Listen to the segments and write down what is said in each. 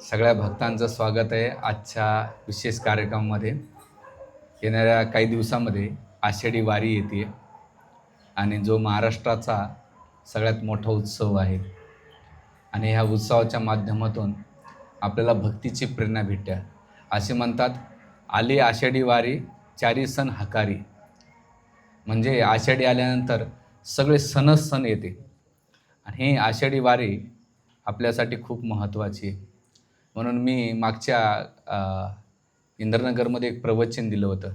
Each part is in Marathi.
सगळ्या भक्तांचं स्वागत आहे आजच्या विशेष कार्यक्रमामध्ये. येणाऱ्या काही दिवसामध्ये आषाढी वारी येते आणि जो महाराष्ट्राचा सगळ्यात मोठा उत्सव आहे आणि ह्या उत्सवाच्या माध्यमातून आपल्याला भक्तीची प्रेरणा भेटते. असे म्हणतात आली आषाढी वारी चारी सण हकारी. म्हणजे आषाढी आल्यानंतर सगळे सणच सण येते. आणि ही आषाढी वारी आपल्यासाठी खूप महत्त्वाची आहे. म्हणून मी मागच्या इंद्रनगरमध्ये एक प्रवचन दिलं होतं.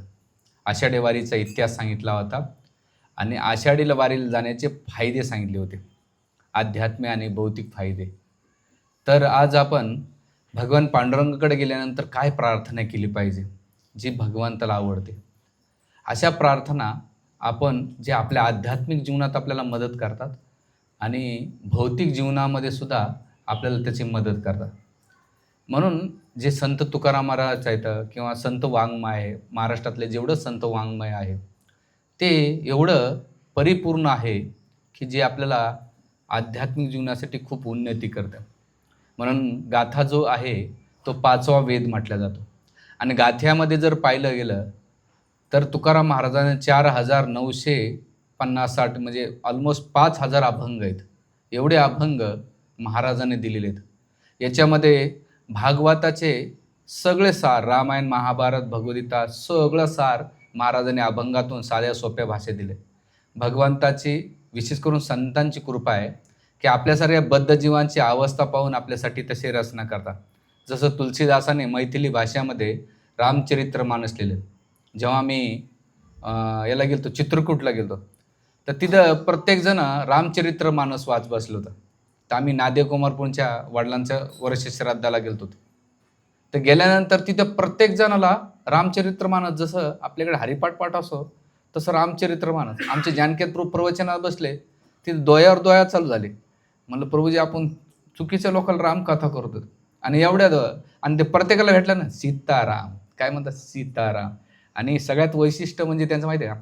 आषाढी वारीचा इतिहास सांगितला होता आणि आषाढीला वारीला जाण्याचे फायदे सांगितले होते. आध्यात्मिक आणि भौतिक फायदे. तर आज आपण भगवान पांडुरंगाकडे गेल्यानंतर काय प्रार्थना केली पाहिजे जी भगवंताला आवडते? अशा प्रार्थना आपण जे आपल्या आध्यात्मिक जीवनात आपल्याला मदत करतात आणि भौतिक जीवनामध्ये सुद्धा आपल्याला त्याची मदत करतात. म्हणून जे संत तुकाराम महाराज आहेत किंवा संत वाङ्मय आहे महाराष्ट्रातले जेवढं संत वाङ्मय आहे ते एवढं परिपूर्ण आहे की जे आपल्याला आध्यात्मिक जीवनासाठी खूप उन्नती करतं. म्हणून गाथा जो आहे तो पाचवा वेद म्हटला जातो. आणि गाथ्यामध्ये जर पाहिलं गेलं तर तुकाराम महाराजांनी चार हजार नऊशे पन्नास साठ म्हणजे ऑलमोस्ट पाच हजार अभंग आहेत. एवढे अभंग महाराजांनी दिलेले आहेत. याच्यामध्ये भागवताचे सगळे सार रामायण महाभारत भगवद्गीता सगळं सार महाराजांनी अभंगातून साध्या सोप्या भाषेत दिले. भगवंताची विशेष करून संतांची कृपा आहे की आपल्यासारख्या बद्धजीवांची अवस्था पाहून आपल्यासाठी तशी रचना करतात. जसं तुलसीदासाने मैथिली भाषेमध्ये रामचरित्र मानस लिहिले. जेव्हा मी याला गेलतो चित्रकूटला गेलतो तर तिथं प्रत्येकजण रामचरित्र मानस वाच बसलं होतं. तर आम्ही नादेकुमारपूरच्या वडिलांच्या वर्ष श्राद्धाला होतो तर गेल्यानंतर तिथं प्रत्येक जणाला रामचरित्र मानस जसं आपल्याकडे हरिपाठ पाठ असो तसं रामचरित्र मानस आमचे जानकेत प्रभू प्रवचनात बसले तिथे दोयावर दोया चालू झाले. म्हणलं प्रभूजी आपण चुकीच्या लोकांना रामकथा करतो आणि एवढ्या आणि ते प्रत्येकाला भेटलं ना सीताराम. काय म्हणतात? सीताराम. आणि सगळ्यात वैशिष्ट्य म्हणजे त्यांचं माहिती आहे का?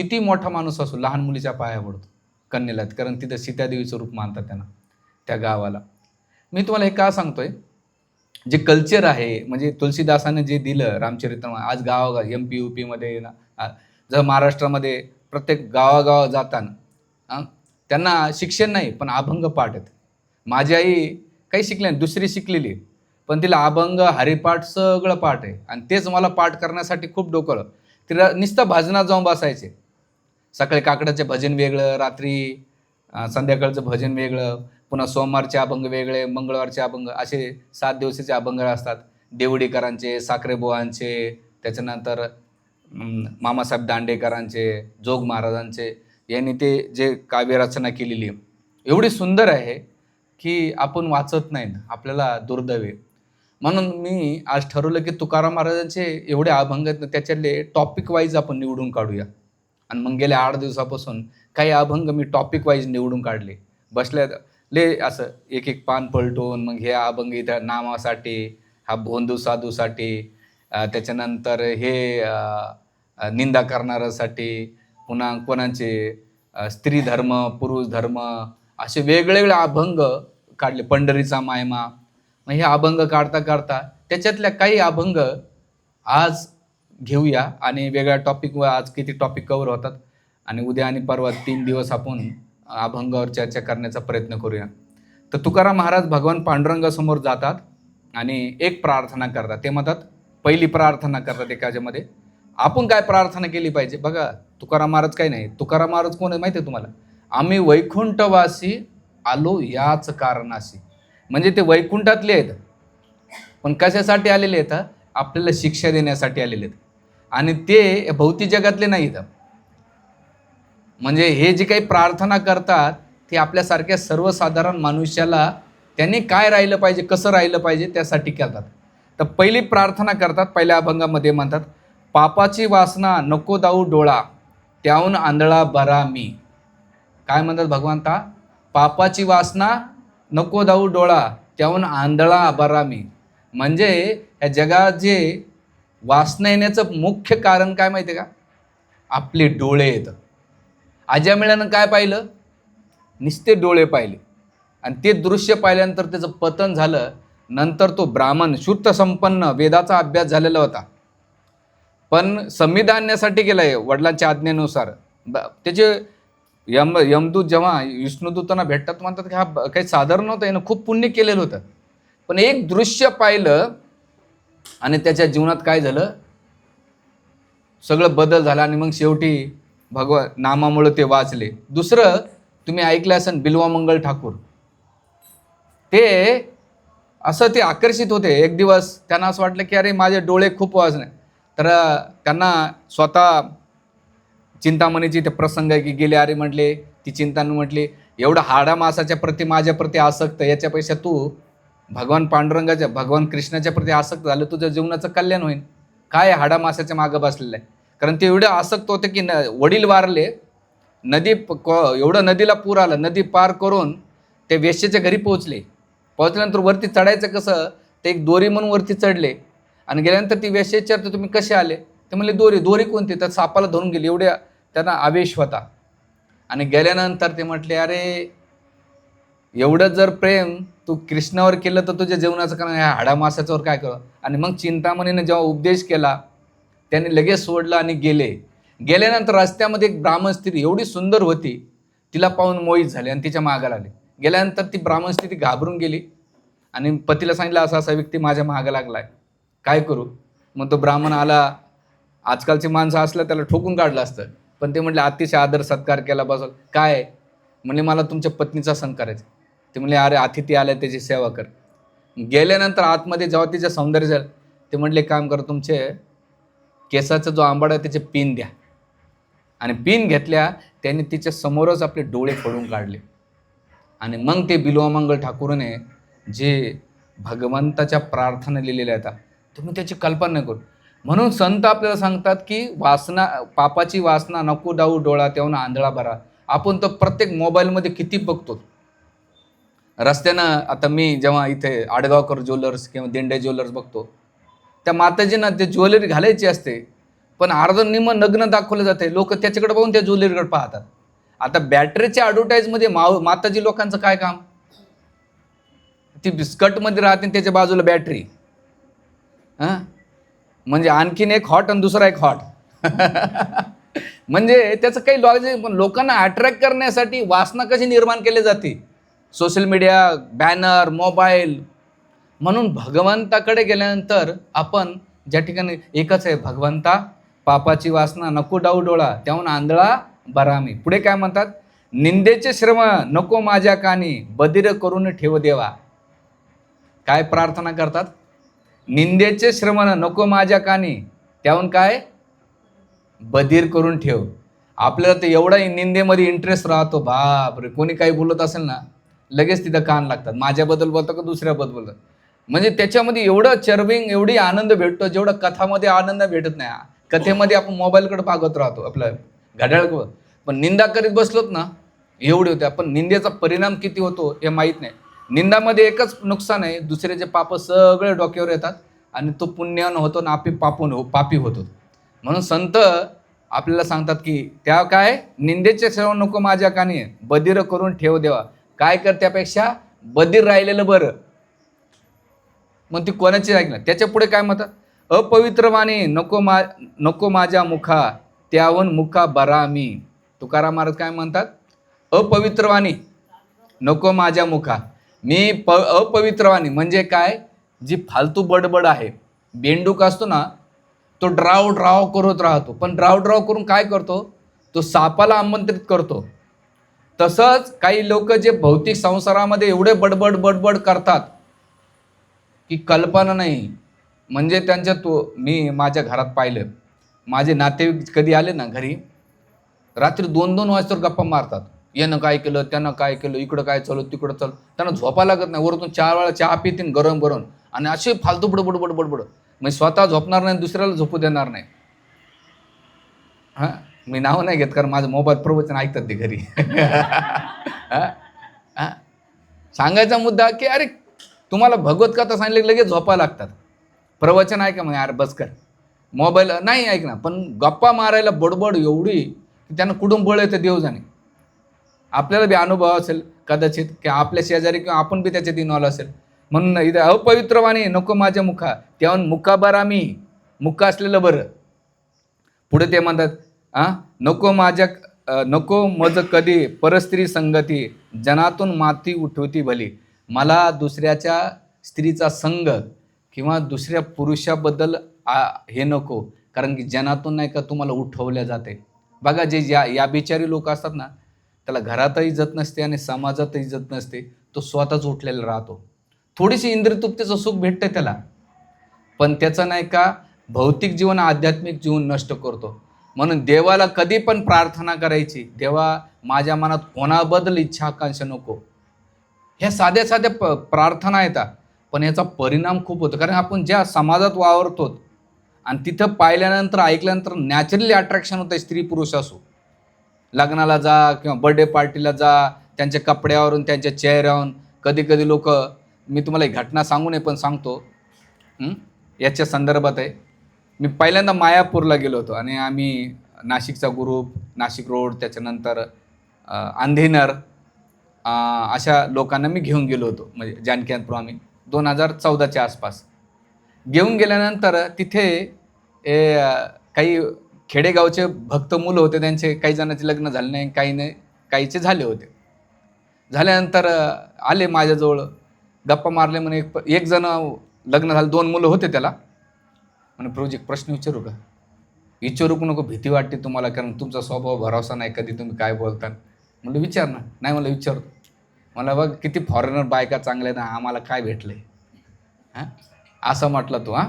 किती मोठा माणूस असो लहान मुलीच्या पाया पडतो कन्येला. कारण तिथं सीतादेवीचं रूप मानतात त्यांना त्या गावाला. मी तुम्हाला हे का सांगतोय जे कल्चर आहे म्हणजे तुलसीदासाने जे दिलं रामचरित्र आज गावागाव एम पी यू पीमध्ये ना जर महाराष्ट्रामध्ये प्रत्येक गावागावा जाताना त्यांना शिक्षण नाही पण अभंग पाठ आहेत. माझी आई काही शिकले नाही दुसरी शिकलेली आहे. पण तिला अभंग हरिपाठ सगळं पाठ आहे. आणि तेच मला पाठ करण्यासाठी खूप डोकं तिला नुसतं भाजना जाऊन बसायचे. सकाळी काकडाचे भजन वेगळं रात्री संध्याकाळचं भजन वेगळं पुन्हा सोमवारचे अभंग वेगळे मंगळवारचे अभंग असे सात दिवसाचे अभंग असतात. देवडीकरांचे साखरेबुवांचे त्याच्यानंतर मामासाहेब दांडेकरांचे जोग महाराजांचे यांनी ते जे काव्यरचना केलेली आहे, एवढी सुंदर आहे की आपण वाचत नाहीत आपल्याला दुर्दैवी म्हणून मी आज ठरवलं की तुकाराम महाराजांचे एवढे अभंग आहेत ना त्याच्यातले टॉपिक वाईज आपण निवडून काढूया. आणि मग गेल्या आठ दिवसापासून काही अभंग मी टॉपिक वाईज निवडून काढले. बसल्या ले असं एक एक पान पलटून मग हे अभंग इथं नामासाठी हा भोंदू साधूसाठी त्याच्यानंतर हे निंदा करणाऱ्यासाठी पुन्हा कोणाचे स्त्री धर्म पुरुष धर्म असे वेगवेगळे अभंग काढले. पंढरीचा मायमा. मग हे अभंग काढता काढता त्याच्यातल्या काही अभंग आज घेऊया आणि वेगळ्या टॉपिकवर आज किती टॉपिक कवर होतात. आणि उद्या आणि परवा तीन दिवस आपण अभंगावर चर्चा करण्याचा प्रयत्न करूया. तर तुकाराम महाराज भगवान पांडुरंगासमोर जातात आणि एक प्रार्थना करतात. ते म्हणतात पहिली प्रार्थना करतात एकाच्यामध्ये. आपण काय प्रार्थना केली पाहिजे? बघा तुकाराम महाराज काही नाही. तुकाराम महाराज कोण आहे माहिती आहे तुम्हाला? आम्ही वैकुंठवासी आलो याच कारणाशी. म्हणजे ते वैकुंठातले आहेत. पण कशासाठी आलेले आहेत? आपल्याला शिक्षा देण्यासाठी आलेले आहेत. आणि ते भौतिक जगातले नाहीत म्हणजे हे जे काही प्रार्थना करतात ते आपल्यासारख्या सर्वसाधारण मनुष्याला त्यांनी काय राहिलं पाहिजे कसं राहिलं पाहिजे त्यासाठी करतात. तर पहिली प्रार्थना करतात पहिल्या अभंगामध्ये म्हणतात पापाची वासना नको दाऊ डोळा त्याहून आंधळा बरा मी. काय म्हणतात भगवंता? पापाची वासना नको दाऊ डोळा त्याहून आंधळा बरा मी. म्हणजे या जगात जे वासना येण्याचं मुख्य कारण काय माहिती आहे का? आपले डोळे येतं अजामिळानं काय पाहिलं? निस्ते डोळे पाहिले. आणि ते दृश्य पाहिल्यानंतर त्याचं पतन झालं. नंतर तो ब्राह्मण शुद्ध संपन्न वेदाचा अभ्यास झालेला होता. पण संविधानासाठी गेलाय वडिलांच्या आज्ञेनुसार. ब- त्याचे यम यमदूत जेव्हा विष्णुदूतांना भेटतात म्हणतात की हा काही साधारण नव्हतं यानं खूप पुण्य केलेलं होतं. पण एक दृश्य पाहिलं आणि त्याच्या जीवनात काय झालं? सगळं बदल झाला आणि मग शेवटी भगवा नामामुळं ते वाचले. दुसरं तुम्ही ऐकलं असेल बिल्वामंगल ठाकूर. ते असं ते आकर्षित होते. एक दिवस त्यांना असं वाटलं की अरे माझे डोळे खूप वाजणे तर त्यांना स्वतः चिंतामणीची ते प्रसंग आहे की गेले अरे म्हटले. ती चिंतानं म्हटली एवढं हाडा मासाच्या प्रती माझ्या प्रती आसक्त याच्यापेक्षा तू भगवान पांडुरंगाच्या भगवान कृष्णाच्या प्रती आसक्त झालं तुझ्या जीवनाचं कल्याण होईल काय हाडा मासाच्या मागं बसलेलं आहे. कारण ते एवढे आसक्त होते की न वडील वारले नदी प- एवढं नदीला पूर आला नदी पार करून ते वेश्येच्या घरी पोहोचले. पोहोचल्यानंतर वरती चढायचं कसं? ते एक दोरी म्हणून वरती चढले. आणि गेल्यानंतर ती वेश्या विचारते तुम्ही कसे आले? ते म्हणले दोरी दोरी कोणती? तर सापाला धरून गेली. एवढ्या त्यांना आवेश होता. आणि गेल्यानंतर ते म्हटले अरे एवढं जर प्रेम तू कृष्णावर केलं तर तुझ्या जेवणाचं कारण ह्या हाडामासाच्यावर काय कर आणि मग चिंतामणीने जेव्हा उपदेश केला त्याने लगेच सोडलं आणि गेले. गेल्यानंतर रस्त्यामध्ये एक ब्राह्मण स्त्री एवढी सुंदर होती तिला पाहून मोहित झाले आणि तिच्या मागाला आले गेल्यानंतर ती ब्राह्मण स्त्री घाबरून गेली आणि पतीला सांगितलं असा असा व्यक्ती माझ्या मागं लागलाय. काय करू? मग तो ब्राह्मण आला. आजकालची माणसं असलं त्याला ठोकून काढलं असतं. पण ते म्हटलं अतिशय आदर सत्कार केला बसल काय? म्हणजे मला तुमच्या पत्नीचा सण करायचा ते म्हणले अरे अतिथी आल्या त्याची सेवा कर. गेल्यानंतर आतमध्ये जेव्हा तिचं सौंदर्य झालं ते म्हटले काम करा तुमचे केसाचा जो आंबाड आहे त्याचे पिन द्या. आणि पिन घेतल्या त्यांनी तिच्या समोरच आपले डोळे फोडून काढले. आणि मग ते बिल्वामंगल ठाकूरने जे भगवंताच्या प्रार्थना लिहिलेल्या आहेत तुम्ही त्याची कल्पना नाही करू. म्हणून संत आपल्याला सांगतात की वासना पापाची वासना नको डाऊ डोळा तेव्हा आंधळा भरा. आपण तर प्रत्येक मोबाईलमध्ये किती बघतो. रस्त्यानं आता मी जेव्हा इथे आडगावकर ज्वेलर्स किंवा दिंडे ज्वेलर्स बघतो त्या माताजींना ते ज्वेलरी घालायची असते पण अर्ध निम नग्न दाखवलं जाते. लोक त्याच्याकडे पाहून त्या ज्वेलरीकडे पाहतात. आता बॅटरीच्या ॲडव्हर्टाईजमध्ये माव माताजी लोकांचं काय काम? ती बिस्कटमध्ये राहते आणि त्याच्या बाजूला बॅटरी. हां? म्हणजे आणखीन एक हॉट आणि दुसरा एक हॉट म्हणजे त्याचं काही लॉजिक पण लोकांना अट्रॅक्ट करण्यासाठी वासना कशी निर्माण केली जाते? Social media banner mobile. म्हणून भगवंताकडे गेल्यानंतर आपण ज्या ठिकाणी एकच आहे भगवंता पापाची वासना नको डाऊ डोळा त्याहून आंधळा बरामी. पुढे काय म्हणतात? निंदेचे श्रम नको माझ्या कानी बदिर करून ठेव देवा. काय प्रार्थना करतात? निंदेचे श्रमण नको माझ्या कानी त्याहून काय? बधीर करून ठेव. आपल्याला तर एवढा निंदेमध्ये इंटरेस्ट राहतो. बाप रे कोणी काही बोलत असेल ना? लगेच तिथं कान लागतात. माझ्याबद्दल बोलतो का दुसऱ्याबद्दल बोलतात म्हणजे त्याच्यामध्ये एवढं चर्विंग एवढी आनंद भेटतो जेवढं कथामध्ये आनंद भेटत नाही. कथेमध्ये आपण मोबाईलकडे पागत राहतो आपलं घड्याळ पण निंदा करीत बसलोत ना एवढे होते. पण निंदेचा परिणाम किती होतो हे माहीत नाही. निंदामध्ये एकच नुकसान आहे दुसऱ्याचे पाप सगळे डोक्यावर येतात आणि तो पुण्यान होतो ना आपी पापून हो पापी होतो. म्हणून संत आपल्याला सांगतात की त्या काय? निंदेचे सेवन नको माझ्या कानी. बदिर करून ठेव देवा. काय कर त्यापेक्षा? बधीर राहिलेलं बरं. मग ती कोणाची ऐकणार त्याच्या पुढे काय म्हणतात अपवित्र माने नको मा नको माझ्या मुखा त्यावन मुखा बरा मी तुकाराम महाराज काय म्हणतात? अपवित्र वाणी नको माझ्या मुखा. मी प अपवित्र वाणी म्हणजे काय? जी फालतू बडबड आहे. बेंडूक असतो ना तो ड्राव ड्राव करत राहतो. पण ड्राव ड्राव करून काय करतो? तो सापाला आमंत्रित करतो. तसंच काही लोक जे भौतिक संसारामध्ये एवढे बडबड बडबड करतात की कल्पना नाही. म्हणजे त्यांच्या तो मी माझ्या घरात पाहिलं. माझे नातेवाईक कधी आले ना घरी रात्री दोन दोन वाजतावर गप्पा मारतात. यानं काय केलं त्यानं काय केलं इकडं काय चालू तिकडं चालू. त्यांना झोपा लागत नाही. वरतून चार वेळा चहा पितीन गरम गरम आणि असे फालतू बडबड बडबड बडबड. म्हणजे स्वतः झोपणार नाही दुसऱ्याला झोपू देणार नाही. हां? मी नाव नाही घेत कारण माझं मोबाईल प्रवचन ऐकतात ते घरी. सांगायचा मुद्दा की अरे तुम्हाला भगवत कथा सांगितलं की लगेच झोपा लागतात. प्रवचन ऐका म्हणे अरे बस कर. मोबाईल नाही ऐक ना पण गप्पा मारायला बडबड एवढी की त्यांना कुठून बळ येतं देव जाणे आपल्याला बी अनुभव असेल कदाचित की आपल्या शेजारी किंवा आपण बी त्याच्यात इन्व्हॉल्व असेल. म्हणून इथे अपवित्र वाणी नको माझ्या मुखा तेव्हा मुका बरा मी मुका असलेलं बरं. पुढे ते म्हणतात आ? नको माझ्या नको मज कधी परस्त्री संगती. जनातून माती उठवती भली. मला दुसऱ्याच्या स्त्रीचा संग किंवा दुसऱ्या पुरुषाबद्दल आ, हे नको. कारण की जनातून नाही का तुम्हाला उठवल्या जाते. बघा जे या या बिचारी लोक असतात ना त्याला घरातही इज्जत नसते आणि समाजात इज्जत नसते. तो स्वतःच उठलेला राहतो. थोडीशी इंद्रतृप्तीचं सुख भेटतं त्याला. पण त्याचं नाही का भौतिक जीवन आध्यात्मिक जीवन नष्ट करतो. म्हणून देवाला कधी पण प्रार्थना करायची देवा माझ्या मनात कोणाबद्दल इच्छा आकांक्षा नको. ह्या साध्या साध्या प प्रार्थना येतात पण याचा परिणाम खूप होतो. कारण आपण ज्या समाजात वावरतो आणि तिथं पाहिल्यानंतर ऐकल्यानंतर नॅचरली अट्रॅक्शन होतं स्त्री पुरुष असो. लग्नाला जा किंवा बर्थडे पार्टीला जा त्यांच्या कपड्यावरून त्यांच्या चेहऱ्यावरून. कधी कधी लोक मी तुम्हाला एक घटना सांगू नये पण सांगतो. याच्या संदर्भात आहे. मी पहिल्यांदा मायापूरला गेलो होतो आणि आम्ही नाशिकचा ग्रुप नाशिक रोड त्याच्यानंतर अंधेनर अशा लोकांना मी घेऊन गेलो होतो. म्हणजे जानकीनाथपूर आम्ही. दोन हजार चौदाच्या आसपास. घेऊन गेल्यानंतर तिथे ए, काही खेडेगावचे भक्त मुलं होते. त्यांचे काही जणांचे लग्न झाले नाही काही नाही काहीचे झाले होते. झाल्यानंतर आले माझ्याजवळ. गप्पा मारले म्हणे एक एक जण लग्न झालं दोन मुलं होते त्याला. म्हणे प्रभूजी एक प्रश्न विचारू का? विचारू नको? भीती वाटते तुम्हाला कारण तुमचा स्वभाव भरोसा नाही कधी तुम्ही काय बोलता म्हणलं विचार ना. नाही मला विचारतो. मला बघ किती फॉरेनर बायका चांगल्या ना आम्हाला काय भेटले हां? असं म्हटलं तू हां?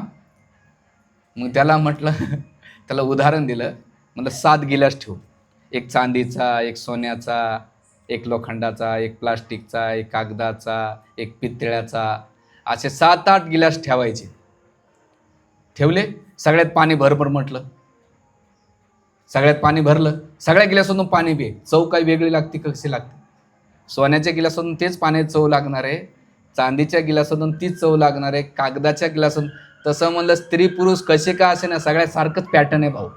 मग त्याला म्हटलं त्याला उदाहरण दिलं. म्हणलं सात गिलास ठेवू. एक चांदीचा एक सोन्याचा एक लोखंडाचा एक प्लास्टिकचा एक कागदाचा एक पितळ्याचा. असे सात आठ गिलास ठेवायचे. ठेवले सगळ्यात पाणी भरभर म्हटलं. सगळ्यात पाणी भरलं. सगळ्या गिलासातून पाणी पे चव काही वेगळी लागते कशी लागते? सोन्याच्या गिलासातून तेच पाण्याची चव लागणार आहे. चांदीच्या गिलासातून तीच चव लागणार आहे. कागदाच्या गिलासातून. तसं म्हणलं स्त्री पुरुष कसे का असे ना सगळ्यात सारखंच पॅटर्न आहे भाऊ.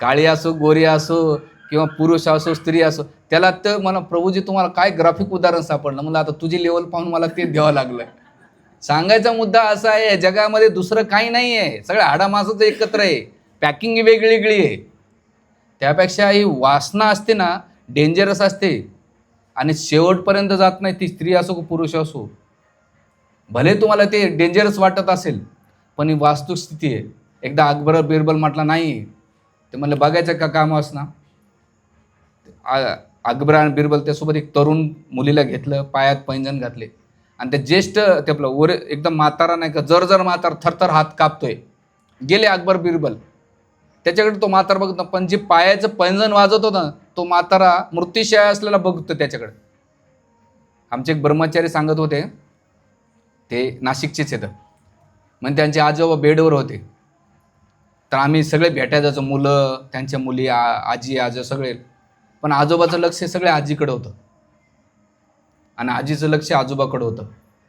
काळी असो गोरी असो किंवा पुरुष असो स्त्री असो त्याला तर मला प्रभूजी तुम्हाला काय ग्राफिक उदाहरण सापडलं? म्हणलं आता तुझी लेवल पाहून मला ते द्यावं लागलं सांगायचा मुद्दा असा आहे जगामध्ये दुसरं काही नाही आहे. सगळं हाडामासाचं एकत्र आहे. पॅकिंग वेगळी आहे. त्यापेक्षा ही वासना असते ना डेंजरस असते. आणि शेवटपर्यंत जात नाही ती स्त्री असो का पुरुष असो. भले तुम्हाला ते डेंजरस वाटत असेल पण ही वास्तुस्थिती आहे. एकदा अकबर बिरबल म्हटला नाही. ते म्हणलं बघायचं का काम असणार अकबर आणि बिरबल त्यासोबत एक तरुण मुलीला घेतलं पायात पैंजण घातले. आणि ते ज्येष्ठ ते आपलं वर एकदम म्हातारा नाही का जर जर म्हातार थरथर हात कापतोय. गेले अकबर बिरबल. त्याच्याकडे तो म्हातारा बघत पण जे पायाचं पैंजण वाजत होतं तो म्हातारा मृत्यूशय असलेला बघतो त्याच्याकडे. आमचे एक ब्रह्मचारी सांगत होते ते नाशिकचेच येतं म्हणजे त्यांचे आजोबा बेडवर होते. तर आम्ही सगळे भेटायला जायचो मुलं त्यांच्या मुली आ आजी आजो सगळे. पण आजोबाचं लक्ष सगळे आजीकडे होतं. आणि आजीचं लक्ष आजोबाकडं होतं.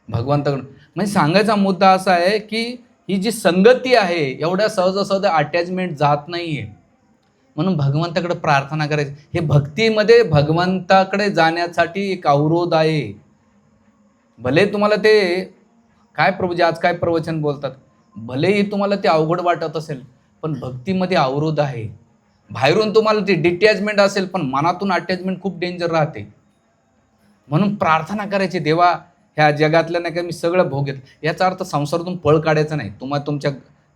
भगवंताकडं. म्हणजे सांगायचा मुद्दा असा आहे की ही जी संगती आहे एवढ्या सहजासहज अटॅचमेंट जात नाही आहे म्हणून भगवंताकडे प्रार्थना करायची. हे भक्तीमध्ये भगवंताकडे जाण्यासाठी एक अवरोध आहे. भले तुम्हाला ते काय प्रभूजी आज काय प्रवचन बोलतात भलेही तुम्हाला ते अवघड वाटत असेल पण भक्तीमध्ये अवरोध आहे. बाहेरून तुम्हाला ते डिटॅचमेंट असेल पण मनातून अटॅचमेंट खूप डेंजर राहते. म्हणून प्रार्थना करायची देवा ह्या जगातल्या नाही का मी सगळं भोग घेत याचा अर्थ संसारातून पळ काढायचा नाही. तुम्हाला तुमच्या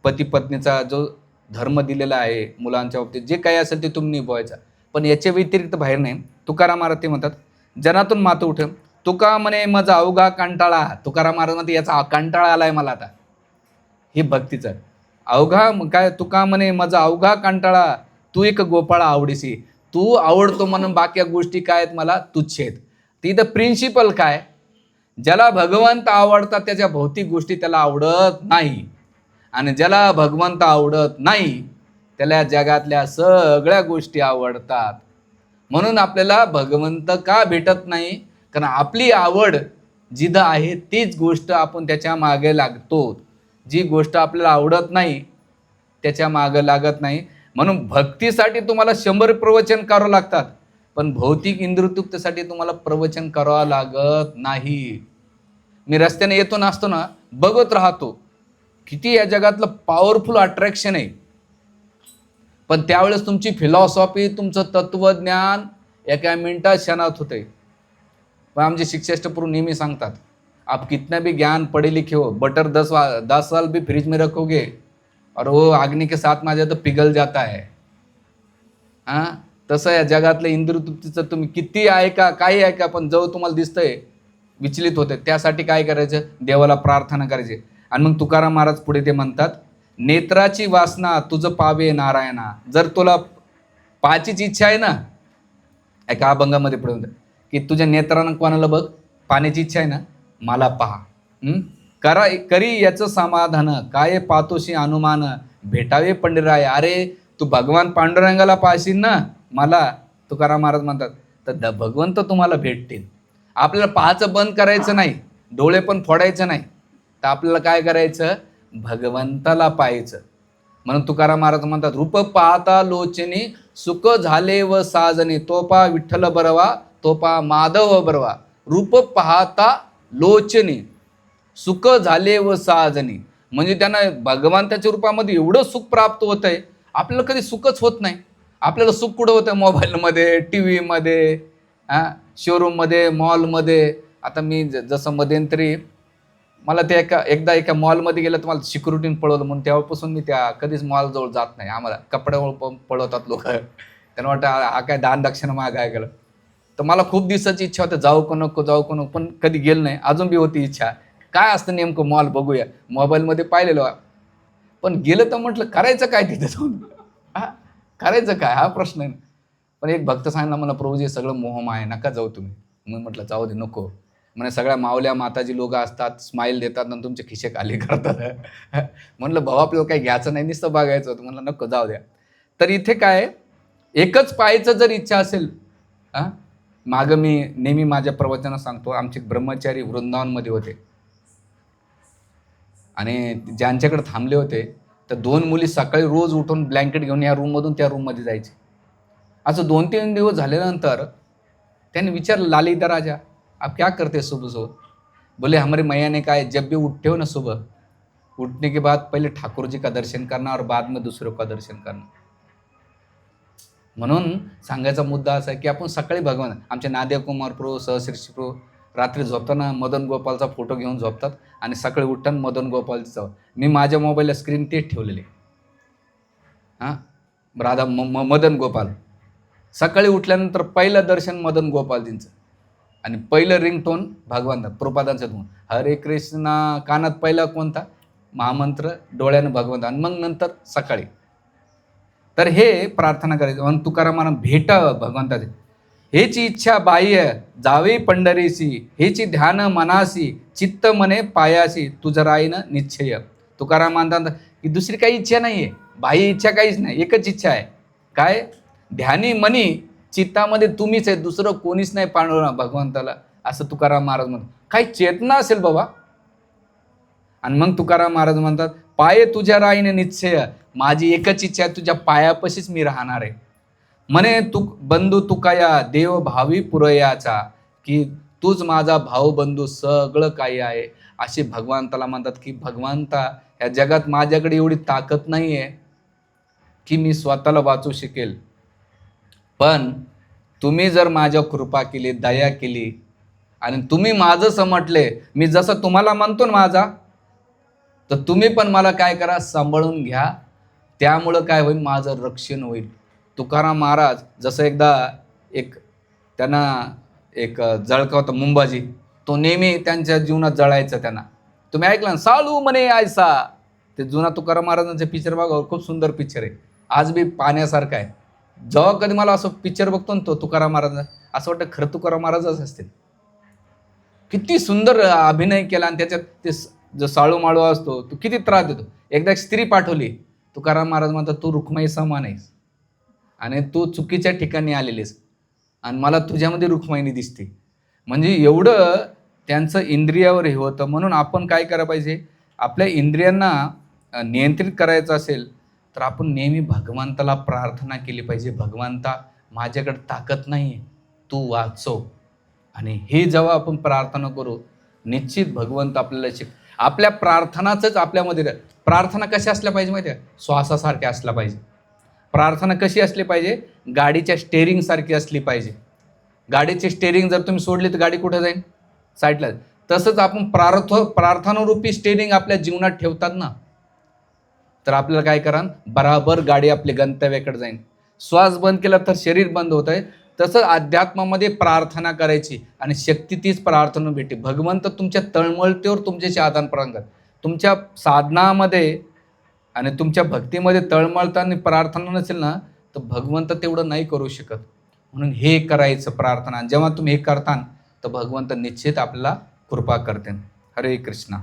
पती पत्नीचा जो धर्म दिलेला आहे मुलांच्या बाबतीत जे काही असेल ते तुम्ही निभवायचा. पण याच्या व्यतिरिक्त बाहेर नाही. तुकाराम महाराज म्हणतात जनातून मात उठ. तुका म्हणे माझा अवघा कंटाळा. तुकाराम महाराज म्हणते याचा कंटाळा आलाय मला आता. हे भक्तीचं. अवघा काय तुका म्हणे माझा अवघा कंटाळा. तू एक गोपाळा आवडीसी तू आवडतो म्हणून बाकी गोष्टी काय आहेत मला? तुच्छ आहेत तिथं प्रिन्सिपल काय? ज्याला भगवंत आवडतात त्याच्या भौतिक गोष्टी त्याला आवडत नाही. आणि ज्याला भगवंत आवडत नाही त्याला जगातल्या सगळ्या गोष्टी आवडतात. म्हणून आपल्याला भगवंत का भेटत नाही? कारण आपली आवड जिथं आहे तीच गोष्ट आपण त्याच्यामागे लागतो. जी गोष्ट आपल्याला आवडत नाही त्याच्या मागं लागत नाही. म्हणून भक्तीसाठी तुम्हाला शंभर प्रवचन करावं लागतात. पण भौतिक इंद्रियतृप्तीसाठी तुम्हाला प्रवचन करावं लागत नाही. मी रस्त्याने येतो ना असतो ना बघत राहतो. किती या जगातलं पॉवरफुल अट्रॅक्शन आहे. पण त्यावेळेस तुमची फिलॉसॉफी तुमचं तत्वज्ञान एका मिनिटात क्षणात होते. पण आमचे शिक्षाष्टपूर्व नेहमी सांगतात आप कितना भी ज्ञान पढ़े लिखे हो बटर दस वा- दस साल भी फ्रिज में रखोगे और वो अग्नि के साथ में आ जाए तो पिघल जाता है. हाँ तसं या जगातलं इंद्रतृप्तीचं तुम्ही किती ऐका काही ऐका पण जवळ तुम्हाला दिसतंय विचलित होते. त्यासाठी काय करायचं? देवाला प्रार्थना करायची. आणि मग तुकाराम महाराज पुढे ते म्हणतात नेत्राची वासना तुझं पावे नारायणा. जर तुला पाचीच इच्छा आहे ना एका अभंगामध्ये पुढे म्हणतात की तुझ्या नेत्रानं कोणाला बघ? पाण्याची इच्छा आहे ना मला पहा. करा करी याचं समाधान काय पातोशी अनुमान भेटावे पंडिराय अरे तू भगवान पांडुरंगाला पाहशील ना मला तुकाराम महाराज म्हणतात तर द भगवंत तुम्हाला भेटतील. आपल्याला पाहायचं बंद करायचं नाही डोळे पण फोडायचं नाही. तर आपल्याला काय करायचं? भगवंताला पाहायचं. म्हणून तुकाराम महाराज म्हणतात रूप पाहता लोचनी सुख झाले व साजने तोपा विठ्ठल बरवा तोपा माधव बरवा. रूप पाहता लोचनी सुख झाले व साजनी. म्हणजे त्यांना भगवंताच्या रूपामध्ये एवढं सुख प्राप्त होत आहे आपल्याला कधी सुखच होत नाही. आपल्याला सुख कुठं होतं? मोबाईलमध्ये टी व्हीमध्ये हां? शोरूममध्ये मॉलमध्ये आता मी ज- जसं मध्यंतरी मला ते एका एकदा एका मॉलमध्ये गेलं तर मला सिक्युरिटीन पळवलं म्हणून तेव्हापासून मी त्या कधीच मॉलजवळ जात नाही. आम्हाला कपड्यावर प- पळवतात लोक. त्यांना वाटतं हा काय दान दक्षिणा माग आहे गेलं तर मला खूप दिवसाची इच्छा होती जाऊ का नको जाऊ का नको. पण कधी गेलं नाही. अजून बी होती इच्छा. काय असतं नेमकं मॉल बघूया. मोबाईलमध्ये पाहिलेलं. पण गेलं तर म्हटलं करायचं काय तिथे जाऊन? करायचं काय? हा प्रश्न आहे पण एक भक्त सांगितला मला प्रभूजी सगळं मोहम आहे नका जाऊ तुम्ही. मी म्हटलं जाऊ दे नको. म्हणे सगळ्या मावल्या माताजी लोक असतात स्माईल देतात आणि तुमचे खिशे खाली करतात. म्हणलं भाऊ आपल्याला काही घ्यायचं नाही नुसतं बघायचं होतं. म्हणलं नको जाऊ द्या. तर इथे काय? एकच पाहायचं जर इच्छा असेल हां? मागं मी नेहमी माझ्या प्रवचनात सांगतो आमचे ब्रह्मचारी वृंदावनमध्ये होते. आणि ज्यांच्याकडे थांबले होते तर दोन मुली सकाळी रोज उठून ब्लँकेट घेऊन या रूममधून त्या रूममध्ये जायचे. असं दोन तीन दिवस झाल्यानंतर त्यांनी विचारलं लाली राजा आप क्या करते सुबह सुबह? बोले हमारे मैया ने कहा है, जब भी उठते हो ना सुबह उठने के बाद पहले ठाकुर जी का दर्शन करना और बाद में दुसरों का दर्शन करना. म्हणून सांगायचा मुद्दा असा आहे की आपण सकाळी भगवान आमचे नादेव कुमार प्रो सहश्री प्रो रात्री झोपताना मदन गोपालचा फोटो घेऊन झोपतात आणि सकाळी उठताना मदन गोपालचं. मी माझ्या मोबाईलला स्क्रीन तेच ठेवलेले. हां? राधा म म- मदन गोपाल. सकाळी उठल्यानंतर पहिलं दर्शन मदन गोपालजींचं. आणि पहिलं रिंगटोन भगवान प्रपादांचं धून हरे कृष्णा कानात पहिला कोणता? महामंत्र डोळ्यानं भगवंत आणि मग नंतर सकाळी. तर हे प्रार्थना करायचं. म्हणून तुकारामानं भेट भगवंताचे. हेची इच्छा बाह्य जावे पंढरीसी हेची ध्यान मनासी चित्त मने पायासी तुझं राईनं निश्चय. तुकाराम म्हणतात की दुसरी काही इच्छा नाही आहे बाह्य इच्छा काहीच नाही एकच इच्छा आहे. काय? ध्यानी मनी चित्तामध्ये तुम्हीच आहे दुसरं कोणीच नाही पांडुरा भगवंताला असं तुकाराम महाराज म्हणतात. काही चेतना असेल बाबा. आणि मग तुकाराम महाराज म्हणतात पाय तुझ्या राईने निश्चय माझी एकच इच्छा आहे तुझ्या पायापाशीच मी राहणार आहे. म्हणे तू बंधू तुकाया देव भावी पुरयाचा की तूच माझा भाऊ बंधू सगळं काही आहे. असे भगवंताला म्हणतात की भगवंता या जगात माझ्याकडे एवढी ताकद नाही आहे की मी स्वतःला वाचू शकेल. पण तुम्ही जर माझ्या कृपा केली दया केली आणि तुम्ही माझं समटले मी जसं तुम्हाला म्हणतो ना माझा तर तुम्ही पण मला काय करा सांभाळून घ्या. त्यामुळं काय होईल? माझं रक्षण होईल. तुकाराम महाराज जसं एकदा एक त्यांना एक जळका होता मुंबाजी तो नेहमी त्यांच्या जीवनात जळायचा त्यांना. तुम्ही ऐकलं ना? साळू म्हणे आयसा. ते जुना तुकाराम महाराजांचे पिक्चर बघा खूप सुंदर पिक्चर आहे. आज बी पाहण्यासारखं आहे. जेव्हा कधी मला असं पिक्चर बघतो ना तो तुकाराम महाराज असं वाटतं खरं तुकाराम महाराजच असतील. किती सुंदर अभिनय केला आणि त्याच्यात ते स- जो साळू माळू असतो तो किती त्रास देतो. एकदा एक स्त्री पाठवली तुकाराम महाराज म्हणतात तू रुक्माई समान आहेस. आणि तू चुकीच्या ठिकाणी आलेलीस. आणि मला तुझ्यामध्ये रुखमाईनी दिसते. म्हणजे एवढं त्यांचं इंद्रियावर हे होतं. म्हणून आपण काय करायला पाहिजे? आपल्या इंद्रियांना नियंत्रित करायचं असेल तर आपण नेहमी भगवंताला प्रार्थना केली पाहिजे. भगवंता माझ्याकडे ताकद नाही आहे तू वाचव. आणि हे जेव्हा आपण प्रार्थना करू निश्चित भगवंत आपल्याला शिक आपल्या प्रार्थनाचंच आपल्यामध्ये प्रार्थना कशा असल्या पाहिजे माहिती आहे श्वासासारख्या असल्या पाहिजे. प्रार्थना कशी असली पाहिजे? गाडीच्या स्टेरिंगसारखी असली पाहिजे. गाडीचे स्टेअरिंग जर तुम्ही सोडली तर गाडी कुठं जाईल? साईडला तसंच आपण प्रार्थ प्रार्थनारूपी स्टेरिंग आपल्या जीवनात ठेवतात ना तर आपल्याला काय करा बराबर गाडी आपली गंतव्याकडे जाईल. श्वास बंद केला तर शरीर बंद होत आहे तसंच अध्यात्मामध्ये प्रार्थना करायची आणि शक्ती तीच प्रार्थना भेटते. भगवंत तुमच्या तळमळतेवर तुमच्याशी आदान प्रदान करतात. तुमच्या साधनामध्ये आणि तुमच्या भक्तीमध्ये तळमळताना प्रार्थना नसेल ना तर भगवंत तेवढं नाही करू शकत. म्हणून हे करायचं प्रार्थना. जेव्हा तुम्ही हे करतान तर भगवंत निश्चित आपल्याला कृपा करते हरे कृष्णा.